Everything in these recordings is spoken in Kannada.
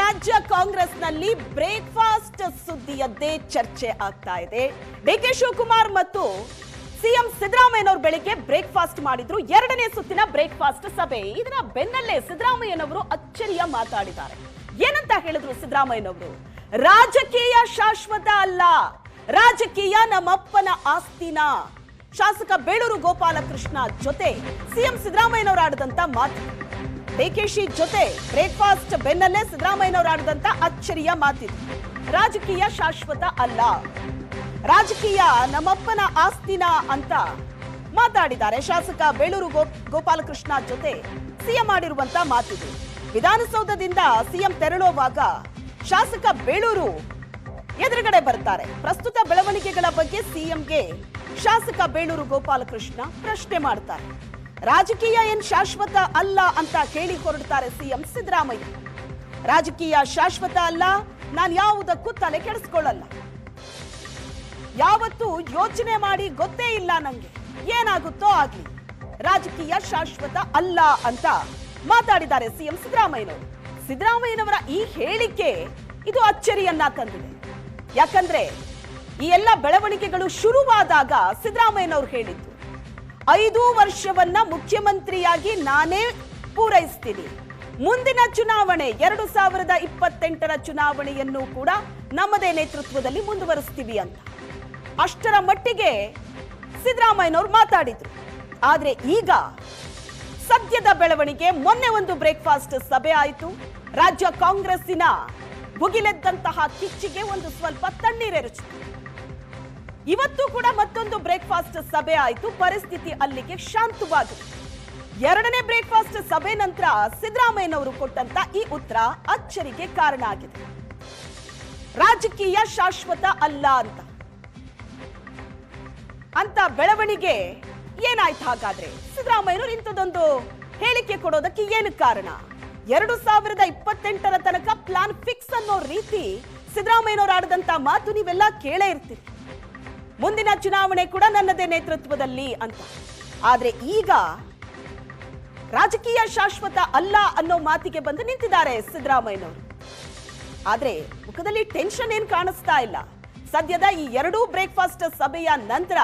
ರಾಜ್ಯ ಕಾಂಗ್ರೆಸ್ನಲ್ಲಿ ಬ್ರೇಕ್ಫಾಸ್ಟ್ ಸುದ್ದಿಯದ್ದೇ ಚರ್ಚೆ ಆಗ್ತಾ ಇದೆ. ಡಿ ಕೆ ಶಿವಕುಮಾರ್ ಮತ್ತು ಸಿಎಂ ಸಿದ್ದರಾಮಯ್ಯನವರು ಬೆಳಿಗ್ಗೆ ಬ್ರೇಕ್ಫಾಸ್ಟ್ ಮಾಡಿದ್ರು. ಎರಡನೇ ಸುತ್ತಿನ ಬ್ರೇಕ್ಫಾಸ್ಟ್ ಸಭೆ. ಇದರ ಬೆನ್ನಲ್ಲೇ ಸಿದ್ದರಾಮಯ್ಯನವರು ಅಚ್ಚರಿಯ ಮಾತಾಡಿದ್ದಾರೆ. ಏನಂತ ಹೇಳಿದ್ರು ಸಿದ್ದರಾಮಯ್ಯನವರು? ರಾಜಕೀಯ ಶಾಶ್ವತ ಅಲ್ಲ. ರಾಜಕೀಯ ನಮ್ಮಪ್ಪನ ಆಸ್ತಿನ. ಶಾಸಕ ಬೇಳೂರು ಗೋಪಾಲಕೃಷ್ಣ ಜೊತೆ ಸಿಎಂ ಸಿದ್ದರಾಮಯ್ಯನವರು ಆಡಿದಂತ ಮಾತು. ಡಿಕೆಶಿ ಜೊತೆ ಬ್ರೇಕ್ಫಾಸ್ಟ್ ಬೆನ್ನಲ್ಲೇ ಸಿದ್ದರಾಮಯ್ಯನವರು ಆಡಿದಂತ ಅಚ್ಚರಿಯ ಮಾತಿದೆ. ರಾಜಕೀಯ ಶಾಶ್ವತ ಅಲ್ಲ. ರಾಜಕೀಯ ನಮ್ಮಪ್ಪನ ಆಸ್ತಿನ ಅಂತ ಮಾತಾಡಿದ್ದಾರೆ ಶಾಸಕ ಬೇಳೂರು ಗೋ ಗೋಪಾಲಕೃಷ್ಣ ಜೊತೆ ಸಿಎಂ ಮಾಡಿರುವಂತ ಮಾತಿದೆ. ವಿಧಾನಸೌಧದಿಂದ ಸಿಎಂ ತೆರಳುವಾಗ ಶಾಸಕ ಬೇಳೂರು ಎದುರುಗಡೆ ಬರ್ತಾರೆ ಪ್ರಸ್ತುತ ಬೆಳವಣಿಗೆಗಳ ಬಗ್ಗೆ ಸಿಎಂಗೆ ಶಾಸಕ ಬೇಳೂರು ಗೋಪಾಲಕೃಷ್ಣ ಪ್ರಶ್ನೆ ಮಾಡ್ತಾರೆ. ರಾಜಕೀಯ ಏನ್ ಶಾಶ್ವತ ಅಲ್ಲ ಅಂತ ಕೇಳಿ ಹೊರಡ್ತಾರೆ ಸಿಎಂ ಸಿದ್ದರಾಮಯ್ಯ. ರಾಜಕೀಯ ಶಾಶ್ವತ ಅಲ್ಲ, ನಾನು ಯಾವುದಕ್ಕೂ ತಲೆ ಕೆಡಿಸ್ಕೊಳ್ಳಲ್ಲ. ಯಾವತ್ತೂ ಯೋಚನೆ ಮಾಡಿ ಗೊತ್ತೇ ಇಲ್ಲ ನಂಗೆ. ಏನಾಗುತ್ತೋ ಆಗ್ಲಿ. ರಾಜಕೀಯ ಶಾಶ್ವತ ಅಲ್ಲ ಅಂತ ಮಾತಾಡಿದ್ದಾರೆ ಸಿಎಂ ಸಿದ್ದರಾಮಯ್ಯನವರು. ಸಿದ್ದರಾಮಯ್ಯನವರ ಈ ಹೇಳಿಕೆ ಇದು ಅಚ್ಚರಿಯನ್ನ ತಂದಿದೆ. ಯಾಕಂದ್ರೆ ಈ ಎಲ್ಲ ಬೆಳವಣಿಗೆಗಳು ಶುರುವಾದಾಗ ಸಿದ್ದರಾಮಯ್ಯನವರು ಹೇಳಿದ್ದು. ಐದು ವರ್ಷವನ್ನ ಮುಖ್ಯಮಂತ್ರಿಯಾಗಿ ನಾನೇ ಪೂರೈಸ್ತೀನಿ. ಮುಂದಿನ ಚುನಾವಣೆ ಎರಡು ಸಾವಿರದ ಇಪ್ಪತ್ತೆಂಟರ ಚುನಾವಣೆಯನ್ನು ಕೂಡ ನಮ್ಮದೇ ನೇತೃತ್ವದಲ್ಲಿ ಮುಂದುವರಿಸ್ತೀವಿ ಅಂತ. ಅಷ್ಟರ ಮಟ್ಟಿಗೆ ಸಿದ್ದರಾಮಯ್ಯನವರು ಮಾತಾಡಿದ್ರು. ಆದರೆ ಈಗ ಸದ್ಯದ ಬೆಳವಣಿಗೆ ಮೊನ್ನೆ ಒಂದು ಬ್ರೇಕ್ಫಾಸ್ಟ್ ಸಭೆ ಆಯಿತು. ರಾಜ್ಯ ಕಾಂಗ್ರೆಸ್ಸಿನ ಭುಗಿಲೆದ್ದಂತಹ ಕಿಚ್ಚಿಗೆ ಒಂದು ಸ್ವಲ್ಪ ತಣ್ಣೀರೆರಚಿತು ಇವತ್ತು ಕೂಡ ಮತ್ತೊಂದು ಬ್ರೇಕ್ಫಾಸ್ಟ್ ಸಭೆ ಆಯಿತು. ಪರಿಸ್ಥಿತಿ ಅಲ್ಲಿಗೆ ಶಾಂತವಾಗಿದೆ. ಎರಡನೇ ಬ್ರೇಕ್ಫಾಸ್ಟ್ ಸಭೆ ನಂತರ ಸಿದ್ದರಾಮಯ್ಯನವರು ಕೊಟ್ಟಂತ ಈ ಉತ್ತರ ಅಚ್ಚರಿಗೆ ಕಾರಣ ಆಗಿದೆ. ರಾಜಕೀಯ ಶಾಶ್ವತ ಅಲ್ಲ ಅಂತ. ಅಂತ ಬೆಳವಣಿಗೆ ಏನಾಯ್ತು ಹಾಗಾದ್ರೆ? ಸಿದ್ದರಾಮಯ್ಯನವರು ಇಂಥದ್ದೊಂದು ಹೇಳಿಕೆ ಕೊಡೋದಕ್ಕೆ ಏನು ಕಾರಣ? ಎರಡು ಸಾವಿರದ ಇಪ್ಪತ್ತೆಂಟರ ತನಕ ಪ್ಲಾನ್ ಫಿಕ್ಸ್ ಅನ್ನೋ ರೀತಿ ಸಿದ್ದರಾಮಯ್ಯನವರು ಆಡದಂತ ಮಾತು ನೀವೆಲ್ಲ ಕೇಳೇ ಇರ್ತೀರಿ. ಮುಂದಿನ ಚುನಾವಣೆ ಕೂಡ ನನ್ನದೇ ನೇತೃತ್ವದಲ್ಲಿ ಅಂತ. ಆದ್ರೆ ಈಗ ರಾಜಕೀಯ ಶಾಶ್ವತ ಅಲ್ಲ ಅನ್ನೋ ಮಾತಿಗೆ ಬಂದು ನಿಂತಿದ್ದಾರೆ ಸಿದ್ದರಾಮಯ್ಯನವರು. ಆದ್ರೆ ಮುಖದಲ್ಲಿ ಟೆನ್ಷನ್ ಏನ್ ಕಾಣಿಸ್ತಾ ಇಲ್ಲ. ಸದ್ಯದ ಈ ಎರಡೂ ಬ್ರೇಕ್ಫಾಸ್ಟ್ ಸಭೆಯ ನಂತರ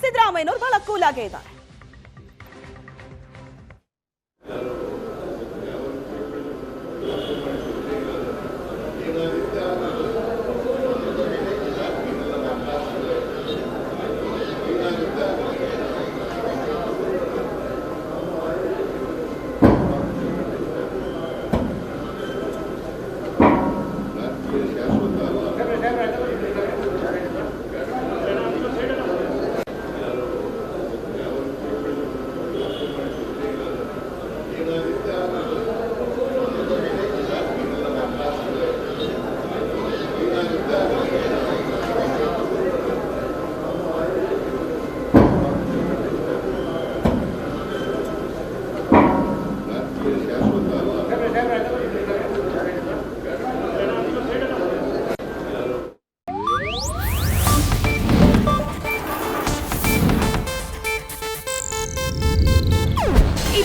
ಸಿದ್ದರಾಮಯ್ಯನವರು ಬಹಳ ಕೂಲ್ ಆಗೇ ಇದ್ದಾರೆ.